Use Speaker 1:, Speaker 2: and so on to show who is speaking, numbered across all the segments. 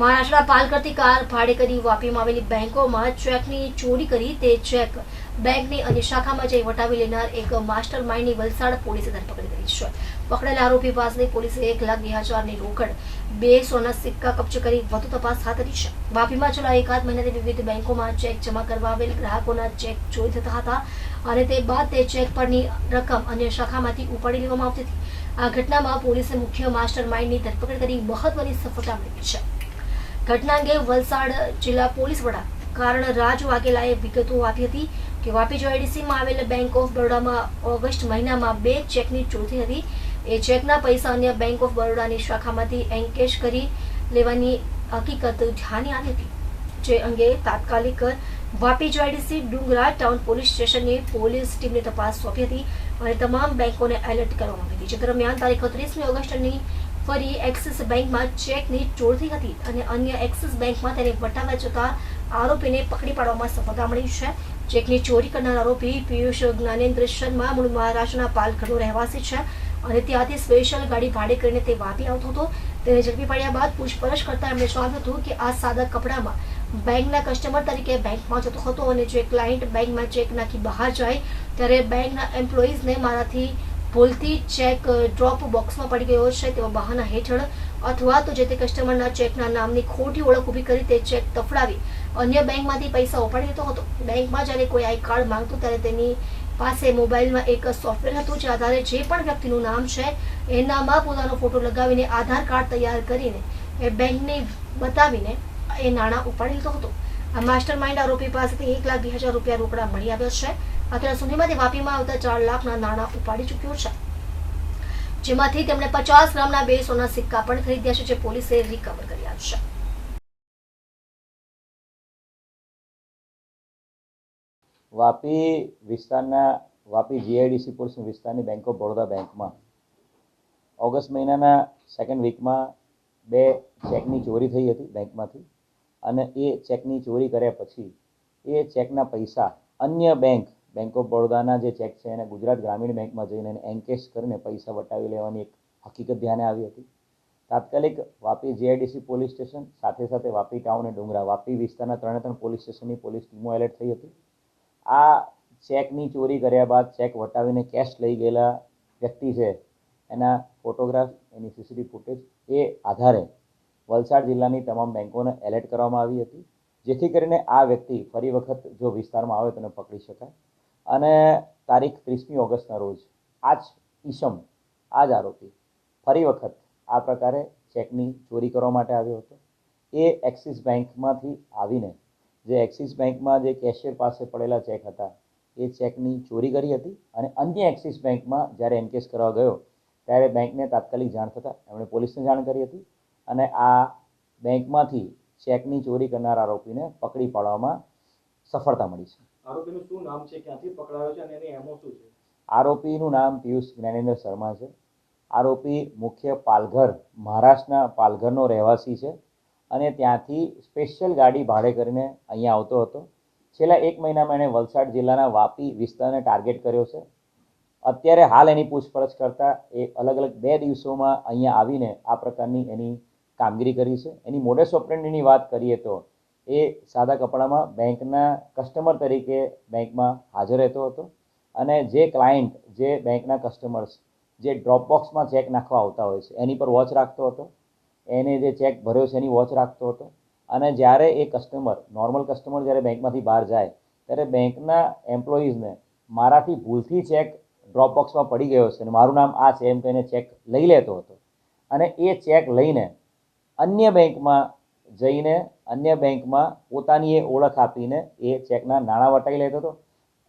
Speaker 1: મહારાષ્ટ્રના પાલકરથી કાર ભાડે કરી વાપીમાં આવેલી બેંકોમાં ચેકની ચોરી કરી તે ચેક બેંકની અન્ય શાખામાં જઈ વટાવી લેનાર એક માસ્ટર માઇન્ડની વલસાડ પોલીસે ધરપકડ કરી છે. પકડેલા આરોપી પાસેથી પોલીસે એક લાખ બે હજારની રોકડ, બે સોના સિક્કા કબજે કરી વધુ તપાસ હાથ ધરી છે. વાપીમાં છેલ્લા એકાદ મહિનાથી વિવિધ બેંકોમાં ચેક જમા કરવા આવેલ ગ્રાહકોના ચેક ચોરી થતા હતા અને તે બાદ તે ચેક પરની રકમ અન્ય શાખામાંથી ઉપાડી લેવામાં આવતી હતી. આ ઘટનામાં પોલીસે મુખ્ય માસ્ટર માઇન્ડની ધરપકડ કરી મહત્વની સફળતા મેળવી છે. ઘટના અંગે વલસાડ જિલ્લા પોલીસ વડા કારણ રાજ વાઘેલાએ વિગતો આપી હતી કે વાપી જોઆઈડીસીમાં આવેલ બેંક ઓફ બરોડામાં ઓગસ્ટ મહિનામાં બે ચેકની ચોરી હતી. એ ચેકના પૈસા અન્ય બેંક ઓફ બરોડાની શાખામાંથી એન્કેશ કરી લેવાની હકીકત ધ્યાને આવી હતી. જે અંગે તાત્કાલિક વાપી જોઆઈડીસી ડુંગરા ટાઉન પોલીસ સ્ટેશનની પોલીસ ટીમને તપાસ સોંપી હતી અને તમામ બેંકોને એલર્ટ કરવામાં આવી હતી. જે દરમિયાન તારીખ ત્રીસમી ઓગસ્ટની ફરી એક્સિસ બેંકમાં ચેકની ચોરી હતી અને અન્ય એક્સિસ બેંકમાં તેને વટાવવા જતા આરોપીને પકડી પાડવામાં સફળતા મળી છે. ચેકની ચોરી કરનાર આરોપી પિયુષ જ્ઞાનેન્દ્ર શર્મા મૂળ મહારાષ્ટ્રના પાલઘરનો રહેવાસી છે અને ત્યાંથી સ્પેશિયલ ગાડી ભાડે કરીને તે વાપી આવતો હતો. તેને ઝડપી પાડ્યા બાદ પૂછપરછ કરતા એમણે જણાવ્યું હતું કે આ સાદા કપડામાં બેંકના કસ્ટમર તરીકે બેંકમાં જતો હતો અને જે ક્લાયન્ટ બેંકમાં ચેક નાખી બહાર જાય ત્યારે બેંકના એમ્પ્લોઈઝને મારાથી ભૂલથી ચેક ડ્રોપ બોક્સમાં પડી ગયો છે તેવા બહાના હેઠળ. અથવા તો જે તે કસ્ટમરના ચેકના નામની ખોટી ઓળખ ઊભી કરી તે ચેક તફડાવી. અન્ય બેંકમાંથી પૈસા ઉપાડી લેતો હતો. બેંકમાં જ્યારે કોઈ આઈ કાર્ડ માંગતું ત્યારે તેની પાસે મોબાઈલમાં એક સોફ્ટવેર હતું જે આધારે જે પણ વ્યક્તિનું નામ છે, એનામાં પોતાનો ફોટો લગાવીને આધાર કાર્ડ તૈયાર કરીને એ બેંકને બતાવીને એ નાણાં ઉપાડી લીધો હતો. આ માસ્ટર માઇન્ડ આરોપી પાસેથી એક લાખ બે હજાર રૂપિયા રોકડા મળી આવ્યા છે. અત્યાર સુધીમાં તે વાપીમાં આવતા ચાર લાખના નાણાં ઉપાડી ચૂક્યો છે. જેમાંથી તેમણે પચાસ ગ્રામના બે સોના સિક્કા પણ ખરીદ્યા છે, જે પોલીસે રિકવર કર્યા છે.
Speaker 2: વાપી વિસ્તારના, વાપી જીઆઈડીસી પોલીસ વિસ્તારની બેંક ઓફ બરોડા બેંકમાં ઓગસ્ટ મહિનાના સેકન્ડ વીકમાં બે ચેકની ચોરી થઈ હતી બેંકમાંથી અને એ ચેકની ચોરી કર્યા પછી એ ચેકના પૈસા અન્ય બેંક બેંક ઓફ બરોડાના જે ચેક છે એને ગુજરાત ગ્રામીણ બેંકમાં જઈને એને એન્કેશ કરીને પૈસા વટાવી લેવાની એક હકીકત ધ્યાને આવી હતી. તાત્કાલિક વાપી જીઆઈડીસી પોલીસ સ્ટેશન, સાથે સાથે વાપી ટાઉન અને ડુંગરા, વાપી વિસ્તારના ત્રણે ત્રણ પોલીસ સ્ટેશનની પોલીસ ટીમો એલર્ટ થઈ હતી. આ ચેકની ચોરી કર્યા બાદ ચેક વટાવીને કેશ લઈ ગયેલા વ્યક્તિ છે એના ફોટોગ્રાફ એની સીસીટીવી ફૂટેજ એ આધારે વલસાડ જિલ્લાની તમામ બેંકોને એલર્ટ કરવામાં આવી હતી. જેથી કરીને આ વ્યક્તિ ફરી વખત જો વિસ્તારમાં આવે તો પકડી શકાય. અને તારીખ ત્રીસમી ઓગસ્ટના રોજ. આ જ ઈસમ આ જ આરોપી. ફરી વખત આ પ્રકારે ચેકની ચોરી કરવા માટે આવ્યો હતો. એ એક્સિસ બેંકમાંથી આવીને, જે એક્સિસ બેંકમાં જે કેશિયર પાસે પડેલા ચેક હતા, એ ચેકની ચોરી કરી હતી અને અન્ય એક્સિસ બેંકમાં જ્યારે એનકેસ કરવા ગયો, ત્યારે બેંકને તાત્કાલિક જાણ થતાં એમણે પોલીસને જાણ કરી હતી અને આ બેંકમાંથી ચેકની ચોરી કરનાર આરોપીને પકડી પાડવામાં સફળતા મળી છે.
Speaker 3: આરોપીનું નામ છે?
Speaker 2: પિયુષ જ્ઞાનેન્દ્ર શર્મા છે. આરોપી મુખ્ય પાલઘર, મહારાષ્ટ્રના પાલઘરનો રહેવાસી છે અને ત્યાંથી સ્પેશિયલ ગાડી ભાડે કરીને અહીંયા આવતો હતો. છેલ્લા એક મહિનામાં એણે વલસાડ જિલ્લાના વાપી વિસ્તારને ટાર્ગેટ કર્યો છે. અત્યારે હાલ એની પૂછપરછ કરતાં એ અલગ અલગ બે દિવસોમાં અહીંયા આવીને આ પ્રકારની એની કામગીરી કરી છે. એની મોડેસ ઓપરેન્ડીની વાત કરીએ તો એ સાદા કપડામાં બેંકના કસ્ટમર તરીકે બેંકમાં હાજર રહેતો હતો અને જે ક્લાયન્ટ જે બેંકના કસ્ટમર્સ જે ડ્રોપબોક્સમાં ચેક નાખવા આવતા હોય છે, એની પર વોચ રાખતો હતો. એને જે ચેક ભર્યો છે, એની વોચ રાખતો હતો. અને જ્યારે એ કસ્ટમર નોર્મલ કસ્ટમર જ્યારે બેંકમાંથી બહાર જાય, ત્યારે બેંકના એમ્પ્લોઈઝને મારાથી ભૂલથી ચેક ડ્રોપબોક્સમાં પડી ગયો છે અને મારું નામ આ છે એમ કહીને ચેક લઈ લેતો હતો. અને એ ચેક લઈને અન્ય બેંકમાં જઈને અન્ય બેંકમાં પોતાની એ ઓળખ આપીને એ ચેકના નાણાં વટાવી લેતો હતો.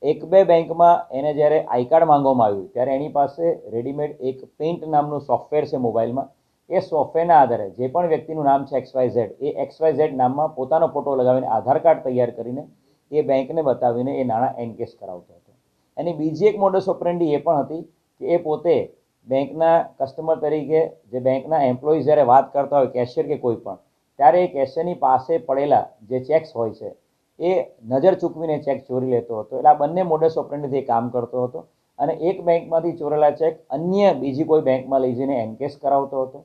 Speaker 2: એક બે બેંકમાં એને જ્યારે આઈ કાર્ડ માંગવામાં આવ્યું ત્યારે એની પાસે રેડીમેડ એક પેઇન્ટ નામનું સોફ્ટવેર છે મોબાઈલમાં. એ સોફ્ટવેરના આધારે જે પણ વ્યક્તિનું નામ છે એક્સ વાય ઝેડ, એ એક્સવાય ઝેડ નામમાં પોતાનો ફોટો લગાવીને આધાર કાર્ડ તૈયાર કરીને એ બેંકને બતાવીને એ નાણાં એનકેશ કરાવતો હતો. એની બીજી એક મોડસ ઓપરેન્ડી એ પણ હતી કે એ પોતે બેંકના કસ્ટમર તરીકે જે બેંકના એમ્પ્લોઈઝ જ્યારે વાત કરતા હોય કેશિયર કે કોઈ પણ ત્યારે એક કેશિયરની પાસે પડેલા જે ચેક્સ હોય છે, એ નજર ચૂકવીને ચેક ચોરી લેતો હતો. એટલે આ બંને મોડસ ઓપરેન્ડીથી કામ કરતો હતો અને એક બેંકમાંથી ચોરેલા ચેક અન્ય બીજી કોઈ બેંકમાં લઈ જઈને એન્કેશ કરાવતો હતો.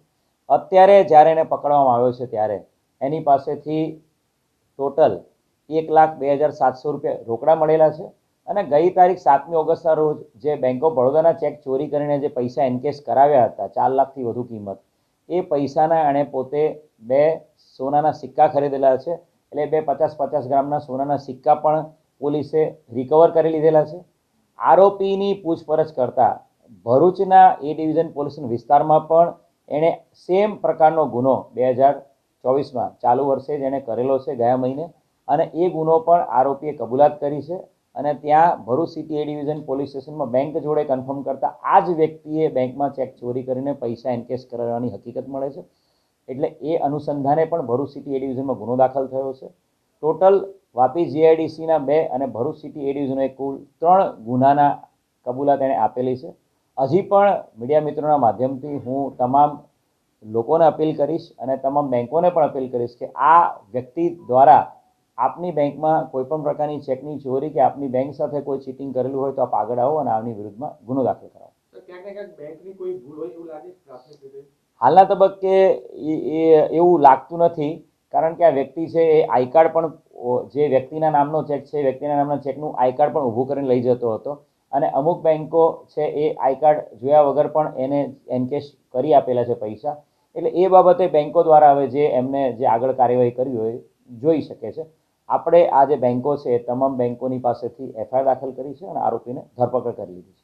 Speaker 2: અત્યારે જ્યારે એને પકડવામાં આવ્યો છે ત્યારે એની પાસેથી ટોટલ એક લાખ બે હજાર સાતસો રૂપિયા રોકડા મળેલા છે અને ગઈ તારીખ સાતમી ઓગસ્ટના રોજ જે બેંક ઓફ બરોડાના ચેક ચોરી કરીને જે પૈસા એનકેશ કરાવ્યા હતા, ચાર લાખથી વધુ કિંમત એ પૈસાના એણે પોતે બે સોનાના સિક્કા ખરીદેલા છે. એટલે બે પચાસ પચાસ ગ્રામના સોનાના સિક્કા પણ પોલીસે રિકવર કરી લીધેલા છે. આરોપીની પૂછપરછ કરતા ભરૂચના એ ડિવિઝન પોલીસ વિસ્તારમાં પણ એણે સેમ પ્રકારનો ગુનો બે હજાર ચોવીસમાં ચાલુ વર્ષે જ એણે કરેલો છે, ગયા મહિને. અને એ ગુનો પણ આરોપીએ કબૂલાત કરી છે. અને ત્યાં Bharuch city A division police સ્ટેશનમાં બેંક જોડે કન્ફર્મ કરતા આ જ વ્યક્તિએ બેંકમાં ચેક ચોરી કરીને પૈસા એનકેશ કરાવવાની હકીકત મળે છે. એટલે એ અનુસંધાને પણ ભરૂચ સિટી એ ડિવિઝનમાં ગુનો દાખલ થયો છે. ટોટલ વાપી જીઆઈડીસીના બે અને ભરૂચ સિટી એ એક કુલ ત્રણ ગુનાના કબૂલાત એણે આપેલી છે. હજી પણ મીડિયા મિત્રોના માધ્યમથી હું તમામ લોકોને અપીલ કરીશ અને તમામ બેંકોને પણ અપીલ કરીશ કે આ વ્યક્તિ દ્વારા આપની બેંકમાં કોઈ પણ પ્રકારની ચેકની ચોરી કે આપની બેંક સાથે કોઈ ચીટિંગ કરેલું હોય તો આપ આગળ આવો અને આની વિરુદ્ધમાં ગુનો દાખલ કરાવો. હાલના તબક્કે એવું લાગતું નથી કારણ કે આ વ્યક્તિ છે એ આઈ કાર્ડ પણ જે વ્યક્તિના નામનો ચેક છે વ્યક્તિના નામના ચેકનું આઈ કાર્ડ પણ ઊભું કરીને લઈ જતો હતો. અને અમુક બેંકો છે એ આઈ કાર્ડ જોયા વગર પણ એને એનકેશ કરી આપેલા છે પૈસા. એટલે એ બાબતે બેંકો દ્વારા હવે જે એમને જે આગળ કાર્યવાહી કરવી હોય જોઈ શકે છે. આપણે આ જે બેંકો છે તમામ બેંકોની પાસેથી એફઆઈઆર દાખલ કરી છે અને આરોપીને ધરપકડ કરી લીધી છે.